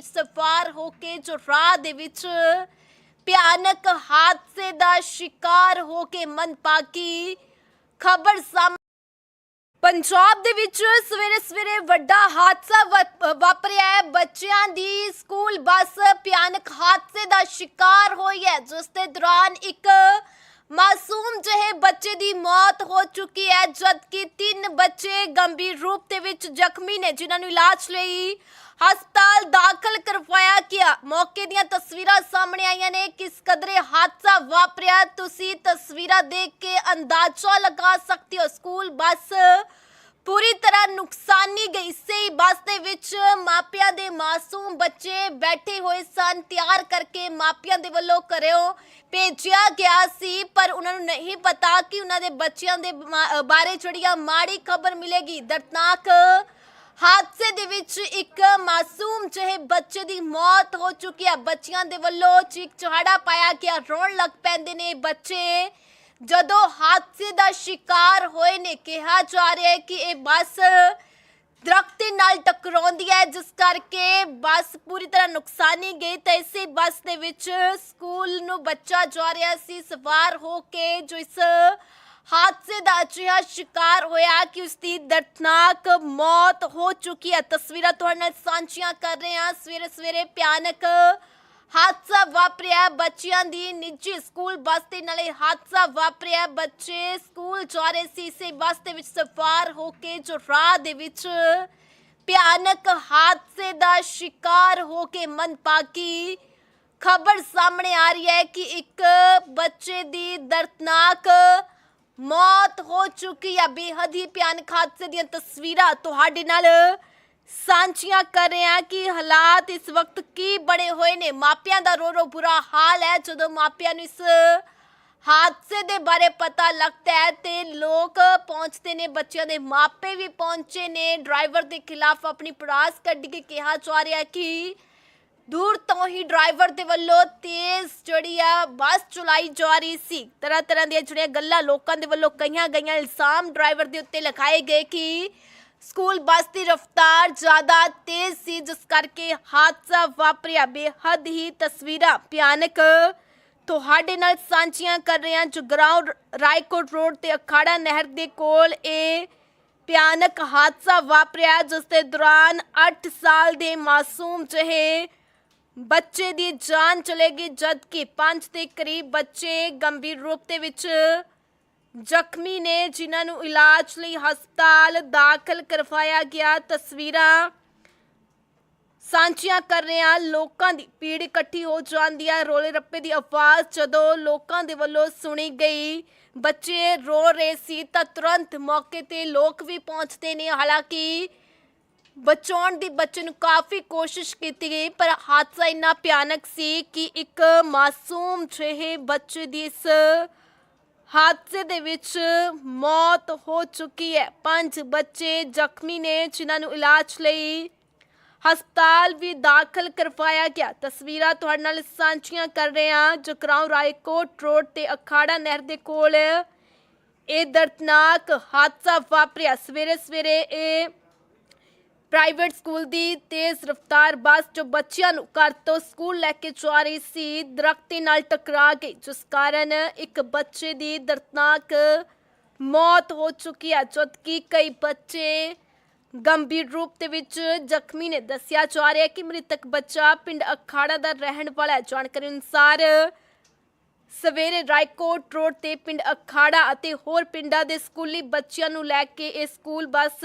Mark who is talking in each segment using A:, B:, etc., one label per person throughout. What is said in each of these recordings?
A: ਵਿੱਚ ਸਵਾਰ ਹੋ ਕੇ ਜੋ ਰਾਹ ਦੇ ਵਿੱਚ ਭਿਆਨਕ ਹਾਦਸੇ ਦਾ ਸ਼ਿਕਾਰ ਹੋ ਕੇ ਮਨਪਾਕੀ ਖਬਰ ਸਾਹਮਣੇ ਪੰਜਾਬ ਦੇ ਵਿੱਚ ਸਵੇਰੇ ਸਵੇਰੇ ਵੱਡਾ ਹਾਦਸਾ ਵਾ- ਵਾਪਰਿਆ ਹੈ। ਬੱਚਿਆਂ ਦੀ ਸਕੂਲ ਬੱਸ ਭਿਆਨਕ ਹਾਦਸੇ ਦਾ ਸ਼ਿਕਾਰ ਹੋਈ ਹੈ। ਜਿਸ ਦੇ ਦੌਰਾਨ ਇੱਕ ਮਾਸੂਮ ਜਿਹੇ ਬੱਚੇ ਦੀ ਮੌਤ ਹੋ ਚੁੱਕੀ ਹੈ, ਜਦਕਿ ਤਿੰਨ ਬੱਚੇ ਗੰਭੀਰ ਰੂਪ ਦੇ ਵਿੱਚ ਜ਼ਖਮੀ ਨੇ, ਜਿਨ੍ਹਾਂ ਨੂੰ ਇਲਾਜ ਲਈ ਹਸਪਤਾਲ ਦਾਖਲ ਕਰਵਾਇਆ ਗਿਆ। ਮੌਕੇ ਦੀਆਂ ਤਸਵੀਰਾਂ ਸਾਹਮਣੇ ਆਈਆਂ ਨੇ, ਕਿਸ ਕਦਰੇ ਹਾਦਸਾ ਵਾਪਰਿਆ, ਤੁਸੀਂ ਤਸਵੀਰਾਂ ਦੇਖ ਕੇ ਅੰਦਾਜ਼ਾ ਲਗਾ ਸਕਦੇ ਹੋ। ਸਕੂਲ ਬੱਸ ਪੂਰੀ ਤਰ੍ਹਾਂ ਨੁਕਸਾਨੀ ਗਈ ਇਸੇ ਬੱਸ ਦੇ ਵਿੱਚ ਮਾਪਿਆਂ ਦੇ ਮਾਸੂਮ ਬੱਚੇ ਬੈਠੇ ਹੋਏ ਸਨ। ਤਿਆਰ ਕਰਕੇ ਮਾਪਿਆਂ ਦੇ ਵੱਲੋਂ ਕਰਿਓ ਭੇਜਿਆ ਗਿਆ ਸੀ, ਪਰ ਉਹਨਾਂ ਨੂੰ ਨਹੀਂ ਪਤਾ ਕਿ ਉਹਨਾਂ ਦੇ ਬੱਚਿਆਂ ਦੇ ਮਾ- ਬਾਰੇ ਜਿਹੜੀ ਆ ਮਾੜੀ ਖਬਰ ਮਿਲੇਗੀ। ਦਰਦਨਾਕ ਹਾਦਸੇ ਦੇ ਵਿੱਚ ਇੱਕ ਮਾਸੂਮ ਜਿਹੇ ਬੱਚੇ ਦੀ ਮੌਤ ਹੋ ਚੁੱਕੀ ਹੈ ਬੱਚਿਆਂ ਦੇ ਵੱਲੋਂ ਚੀਕ ਚਹਾੜਾ ਪਾਇਆ ਗਿਆ। ਰੋਣ ਲੱਗ ਪੈਂਦੇ ਨੇ ਬੱਚੇ। ਜਦੋਂ ਹਾਦਸੇ ਦਾ ਸ਼ਿਕਾਰ ਹੋਏ ਨੇ, ਕਿਹਾ ਜਾ ਰਿਹਾ ਹੈ ਕਿ ਇਹ ਬੱਸ ਦਰਖਤ ਨਾਲ ਟਕਰਾਉਂਦੀ ਹੈ, ਜਿਸ ਕਰਕੇ ਬੱਸ ਪੂਰੀ ਤਰ੍ਹਾਂ ਨੁਕਸਾਨੀ ਗਈ। ਤਾਂ ਇਸੇ ਬੱਸ ਦੇ ਵਿੱਚ ਸਕੂਲ ਨੂੰ ਬੱਚਾ ਜਾ ਰਿਹਾ ਸੀ, ਸਵਾਰ ਹੋ ਕੇ, ਜੋ ਇਸ ਹਾਦਸੇ ਦਾ ਅਜਿਹਾ ਸ਼ਿਕਾਰ ਹੋਇਆ ਕਿ ਉਸ ਦੀ ਦਰਦਨਾਕ ਮੌਤ ਹੋ ਚੁੱਕੀ ਹੈ। ਤਸਵੀਰਾਂ ਤੁਹਾਡੇ ਨਾਲ ਸਾਂਝੀਆਂ ਕਰ ਰਹੇ ਹਾਂ। ਸਵੇਰੇ ਸਵੇਰੇ ਭਿਆਨਕ ਹਾਦਸਾ ਵਾਪਰਿਆ ਬੱਚਿਆਂ ਦੀ ਨਿੱਜੀ ਸਕੂਲ ਬੱਸ ਦੇ ਨਾਲੇ ਹਾਦਸਾ ਵਾਪਰਿਆ ਬੱਚੇ ਸਕੂਲ ਜਾ ਰਹੇ ਸੀ। ਇਸੇ ਬੱਸ ਦੇ ਵਿੱਚ ਸਵਾਰ ਹੋ ਕੇ ਜੋ ਰਾਹ ਦੇ ਵਿੱਚ ਭਿਆਨਕ ਹਾਦਸੇ ਦਾ ਸ਼ਿਕਾਰ ਹੋ ਕੇ ਮਨਪਾਕੀ ਖਬਰ ਸਾਹਮਣੇ ਆ ਰਹੀ ਹੈ ਕਿ ਇੱਕ ਬੱਚੇ ਦੀ ਦਰਦਨਾਕ ਮੌਤ ਹੋ ਚੁੱਕੀ ਹੈ। ਬੇਹੱਦ ਹੀ ਭਿਆਨਕ ਹਾਦਸੇ ਦੀਆਂ ਤਸਵੀਰਾਂ ਤੁਹਾਡੇ ਨਾਲ ਸਾਂਝੀਆਂ ਕਰ ਰਹੇ ਹਾਂ ਕਿ ਹਾਲਾਤ ਇਸ ਵਕਤ ਕੀ ਬਣੇ ਹੋਏ ਨੇ। ਮਾਪਿਆਂ ਦਾ ਰੋ ਰੋ ਬੁਰਾ ਹਾਲ ਹੈ। ਜਦੋਂ ਮਾਪਿਆਂ ਨੂੰ ਇਸ ਹਾਦਸੇ ਦੇ ਬਾਰੇ ਪਤਾ ਲੱਗਦਾ ਹੈ ਤੇ ਲੋਕ ਪਹੁੰਚਦੇ ਨੇ, ਬੱਚਿਆਂ ਦੇ ਮਾਪੇ ਵੀ ਪਹੁੰਚੇ ਨੇ। ਡਰਾਈਵਰ ਦੇ ਖਿਲਾਫ ਆਪਣੀ ਪੜਾਸ ਕੱਢ ਕੇ ਕਿਹਾ ਜਾ ਰਿਹਾ ਕਿ ਦੂਰ ਤੋਂ ਹੀ ਡਰਾਈਵਰ ਦੇ ਵੱਲੋਂ ਤੇਜ਼ ਜਿਹੜੀ ਆ ਬੱਸ ਚਲਾਈ ਜਾ ਰਹੀ ਸੀ। ਤਰ੍ਹਾਂ ਤਰ੍ਹਾਂ ਦੀਆਂ ਜਿਹੜੀਆਂ ਗੱਲਾਂ ਲੋਕਾਂ ਦੇ ਵੱਲੋਂ ਕਹੀਆਂ ਗਈਆਂ। ਇਲਜ਼ਾਮ ਡਰਾਈਵਰ ਦੇ ਉੱਤੇ ਲਗਾਏ ਗਏ ਕਿ ਸਕੂਲ ਬੱਸ ਦੀ ਰਫ਼ਤਾਰ ਜ਼ਿਆਦਾ ਤੇਜ਼ ਸੀ, ਜਿਸ ਕਰਕੇ ਹਾਦਸਾ ਵਾਪਰਿਆ। ਬੇਹੱਦ ਹੀ ਤਸਵੀਰਾਂ ਭਿਆਨਕ। ਤੁਹਾਡੇ ਨਾਲ ਸਾਂਝੀਆਂ ਕਰ ਰਹੇ ਹਾਂ ਜਗਰਾਉਂ ਰਾਏਕੋਟ ਰੋਡ ਤੇ ਅਖਾੜਾ ਨਹਿਰ ਦੇ ਕੋਲ ਇਹ ਭਿਆਨਕ ਹਾਦਸਾ ਵਾਪਰਿਆ, ਜਿਸ ਦੇ ਦੌਰਾਨ 8 ਸਾਲ ਦੇ ਮਾਸੂਮ ਜਿਹੇ ਬੱਚੇ ਦੀ ਜਾਨ ਚਲੇ ਗਈ, ਜਦਕਿ 5 ਦੇ ਕਰੀਬ ਬੱਚੇ ਗੰਭੀਰ ਰੂਪ ਦੇ ਵਿੱਚ ਜ਼ਖਮੀ ਨੇ, ਜਿਨ੍ਹਾਂ ਨੂੰ ਇਲਾਜ ਲਈ ਹਸਪਤਾਲ ਦਾਖਲ ਕਰਵਾਇਆ ਗਿਆ। ਤਸਵੀਰਾਂ ਸਾਂਝੀਆਂ ਕਰ ਰਹੇ ਹਾਂ। ਲੋਕਾਂ ਦੀ ਭੀੜ ਇਕੱਠੀ ਹੋ ਜਾਂਦੀ ਹੈ ਰੋਲੇ ਰੱਪੇ ਦੀ ਆਵਾਜ਼ ਜਦੋਂ ਲੋਕਾਂ ਦੇ ਵੱਲੋਂ ਸੁਣੀ ਗਈ। ਬੱਚੇ ਰੋ ਰਹੇ ਸੀ ਤਾਂ ਤੁਰੰਤ ਮੌਕੇ ਤੇ ਲੋਕ ਵੀ ਪਹੁੰਚਦੇ ਨੇ। ਹਾਲਾਂਕਿ ਬਚਾਉਣ ਦੀ ਬੱਚੇ ਨੂੰ ਕਾਫੀ ਕੋਸ਼ਿਸ਼ ਕੀਤੀ ਗਈ, ਪਰ ਹਾਦਸਾ ਇੰਨਾ ਭਿਆਨਕ ਸੀ ਕਿ ਇੱਕ ਮਾਸੂਮ ਜਿਹੇ ਬੱਚੇ ਦੀ ਇਸ ਹਾਦਸੇ ਦੇ ਵਿੱਚ ਮੌਤ ਹੋ ਚੁੱਕੀ ਹੈ। ਪੰਜ ਬੱਚੇ ਜ਼ਖਮੀ ਨੇ, ਜਿਨ੍ਹਾਂ ਨੂੰ ਇਲਾਜ ਲਈ ਹਸਪਤਾਲ ਵੀ ਦਾਖਲ ਕਰਵਾਇਆ ਗਿਆ। ਤਸਵੀਰਾਂ ਤੁਹਾਡੇ ਨਾਲ ਸਾਂਝੀਆਂ ਕਰ ਰਹੇ ਹਾਂ। ਜਕਰਾਉ ਰਾਏਕੋਟ ਰੋਡ ਤੇ ਅਖਾੜਾ ਨਹਿਰ ਦੇ ਕੋਲ ਇਹ ਦਰਦਨਾਕ ਹਾਦਸਾ ਵਾਪਰਿਆ। ਸਵੇਰੇ ਸਵੇਰੇ ਇਹ ਪ੍ਰਾਈਵੇਟ ਸਕੂਲ ਦੀ ਤੇਜ਼ ਰਫ਼ਤਾਰ ਬੱਸ ਜੋ ਬੱਚਿਆਂ ਨੂੰ ਘਰ ਤੋਂ ਸਕੂਲ ਲੈ ਕੇ ਜਾ ਰਹੀ ਸੀ, ਦਰਖਤ ਨਾਲ ਟਕਰਾ ਗਈ, ਜਿਸ ਕਾਰਨ ਇੱਕ ਬੱਚੇ ਦੀ ਦਰਦਨਾਕ ਮੌਤ ਹੋ ਚੁੱਕੀ ਹੈ ਜਦਕਿ ਕਈ ਬੱਚੇ ਗੰਭੀਰ ਰੂਪ ਦੇ ਵਿੱਚ ਜ਼ਖਮੀ ਨੇ। ਦੱਸਿਆ ਜਾ ਰਿਹਾ ਹੈ ਕਿ ਮ੍ਰਿਤਕ ਬੱਚਾ ਪਿੰਡ ਅਖਾੜਾ ਦਾ ਰਹਿਣ ਵਾਲਾ ਹੈ। ਜਾਣਕਾਰੀ ਅਨੁਸਾਰ ਸਵੇਰੇ ਰਾਇਕੋਟ ਰੋਡ ਤੇ ਪਿੰਡ ਅਖਾੜਾ ਅਤੇ ਹੋਰ ਪਿੰਡਾਂ ਦੇ ਸਕੂਲੀ ਬੱਚਿਆਂ ਨੂੰ ਲੈ ਕੇ ਇਹ ਸਕੂਲ ਬੱਸ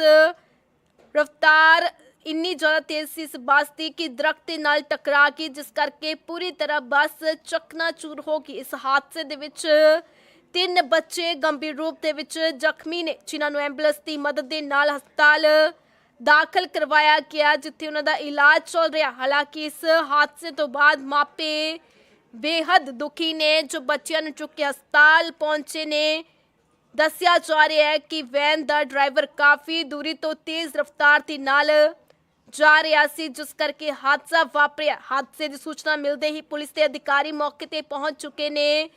A: ਰਫ਼ਤਾਰ ਇੰਨੀ ਜ਼ਿਆਦਾ ਤੇਜ਼ ਸੀ ਇਸ ਬੱਸ ਦੀ ਕਿ ਦਰਖਤ ਦੇ ਨਾਲ ਟਕਰਾ ਗਈ ਜਿਸ ਕਰਕੇ ਪੂਰੀ ਤਰ੍ਹਾਂ ਬੱਸ ਚਕਨਾਚੂਰ ਹੋ ਗਈ। ਇਸ ਹਾਦਸੇ ਦੇ ਵਿੱਚ ਤਿੰਨ ਬੱਚੇ ਗੰਭੀਰ ਰੂਪ ਦੇ ਵਿੱਚ ਜ਼ਖਮੀ ਨੇ, ਜਿਨ੍ਹਾਂ ਨੂੰ ਐਂਬੂਲੈਂਸ ਦੀ ਮਦਦ ਦੇ ਨਾਲ ਹਸਪਤਾਲ ਦਾਖਲ ਕਰਵਾਇਆ ਗਿਆ, ਜਿੱਥੇ ਉਹਨਾਂ ਦਾ ਇਲਾਜ ਚੱਲ ਰਿਹਾ। ਹਾਲਾਂਕਿ ਇਸ ਹਾਦਸੇ ਤੋਂ ਬਾਅਦ ਮਾਪੇ ਬੇਹੱਦ ਦੁਖੀ ਨੇ, ਜੋ ਬੱਚਿਆਂ ਨੂੰ ਚੁੱਕ ਕੇ ਹਸਪਤਾਲ ਪਹੁੰਚੇ ਨੇ। ਦੱਸਿਆ ਜਾ ਰਿਹਾ ਹੈ ਕਿ ਵੈਨ ਦਾ ਡਰਾਈਵਰ ਕਾਫੀ ਦੂਰੀ ਤੋਂ ਤੇਜ਼ ਰਫ਼ਤਾਰ ਦੇ ਨਾਲ ਜਾ ਰਿਹਾ ਸੀ, ਜਿਸ ਕਰਕੇ ਹਾਦਸਾ ਵਾਪਰਿਆ। ਹਾਦਸੇ ਦੀ ਸੂਚਨਾ ਮਿਲਦੇ ਹੀ ਪੁਲਿਸ ਦੇ ਅਧਿਕਾਰੀ ਮੌਕੇ ਤੇ ਪਹੁੰਚ ਚੁੱਕੇ ਨੇ।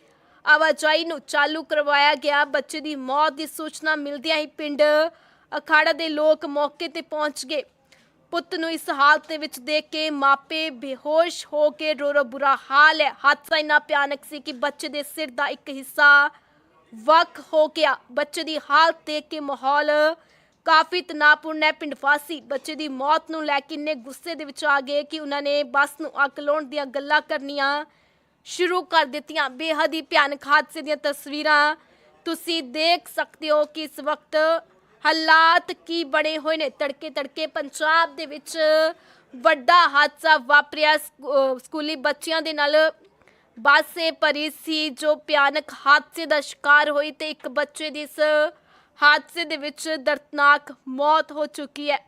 A: ਆਵਾਜਾਈ ਨੂੰ ਚਾਲੂ ਕਰਵਾਇਆ ਗਿਆ। ਬੱਚੇ ਦੀ ਮੌਤ ਦੀ ਸੂਚਨਾ ਮਿਲਦਿਆਂ ਹੀ ਪਿੰਡ ਅਖਾੜਾ ਦੇ ਲੋਕ ਮੌਕੇ ਤੇ ਪਹੁੰਚ ਗਏ। ਪੁੱਤ ਨੂੰ ਇਸ ਹਾਲਤ ਵਿੱਚ ਦੇਖ ਕੇ ਮਾਪੇ ਬੇਹੋਸ਼ ਹੋ ਕੇ ਰੋ ਰੋ ਬੁਰਾ ਹਾਲ ਹੈ। ਹਾਦਸਾ ਇੰਨਾ ਭਿਆਨਕ ਸੀ ਕਿ ਬੱਚੇ ਦੇ ਸਿਰ ਦਾ ਇੱਕ ਹਿੱਸਾ ਵੱਖ ਹੋ ਗਿਆ। ਬੱਚੇ ਦੀ ਹਾਲਤ ਦੇਖ ਕੇ ਮਾਹੌਲ ਕਾਫੀ ਤਣਾਅਪੂਰਨ ਹੈ। ਪਿੰਡ ਵਾਸੀ ਬੱਚੇ ਦੀ ਮੌਤ ਨੂੰ ਲੈ ਕੇ ਇੰਨੇ ਗੁੱਸੇ ਦੇ ਵਿੱਚ ਆ ਗਏ ਕਿ ਉਹਨਾਂ ਨੇ ਬੱਸ ਨੂੰ ਅੱਗ ਲਾਉਣ ਦੀਆਂ ਗੱਲਾਂ ਕਰਨੀਆਂ ਸ਼ੁਰੂ ਕਰ ਦਿੱਤੀਆਂ। ਬੇਹੱਦ ਹੀ ਭਿਆਨਕ ਹਾਦਸੇ ਦੀਆਂ ਤਸਵੀਰਾਂ ਤੁਸੀਂ ਦੇਖ ਸਕਦੇ ਹੋ ਕਿ ਇਸ ਵਕਤ ਹਾਲਾਤ ਕੀ ਬਣੇ ਹੋਏ ਨੇ। ਤੜਕੇ ਤੜਕੇ ਪੰਜਾਬ ਦੇ ਵਿੱਚ ਵੱਡਾ ਹਾਦਸਾ ਵਾਪਰਿਆ। ਸਕੂਲੀ ਬੱਚਿਆਂ ਦੇ ਨਾਲ ਬਾਸੇ ਭਰੀ ਸੀ ਜੋ ਭਿਆਨਕ ਹਾਦਸੇ ਦਾ ਸ਼ਿਕਾਰ ਹੋਈ ਤੇ ਇੱਕ ਬੱਚੇ ਦੀ ਇਸ ਹਾਦਸੇ ਦੇ ਵਿੱਚ ਦਰਦਨਾਕ ਮੌਤ ਹੋ ਚੁੱਕੀ ਹੈ।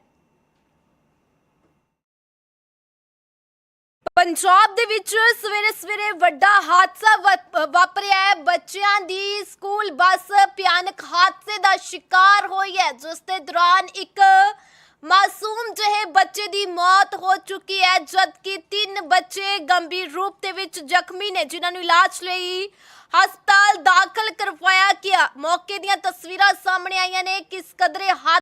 A: ਪੰਜਾਬ ਦੇ ਵਿੱਚ ਸਵੇਰੇ ਸਵੇਰੇ ਵੱਡਾ ਹਾਦਸਾ ਵਾ- ਵਾਪਰਿਆ ਹੈ। ਬੱਚਿਆਂ ਦੀ ਸਕੂਲ ਬੱਸ ਭਿਆਨਕ ਹਾਦਸੇ ਦਾ ਸ਼ਿਕਾਰ ਹੋਈ ਹੈ। ਜਿਸ ਦੇ ਦੌਰਾਨ ਇੱਕ ਮਾਸੂਮ ਜਿਹੇ ਬੱਚੇ ਦੀ ਮੌਤ ਹੋ ਚੁੱਕੀ ਹੈ, ਜਦਕਿ ਤਿੰਨ ਬੱਚੇ ਗੰਭੀਰ ਰੂਪ ਦੇ ਵਿੱਚ ਜ਼ਖਮੀ ਨੇ, ਜਿਨ੍ਹਾਂ ਨੂੰ ਇਲਾਜ ਲਈ ਹਸਪਤਾਲ ਦਾਖਲ ਕਰਵਾਇਆ ਗਿਆ। ਮੌਕੇ ਦੀਆਂ ਤਸਵੀਰਾਂ ਸਾਹਮਣੇ ਆਈਆਂ ਨੇ, ਕਿਸ ਕਦਰੇ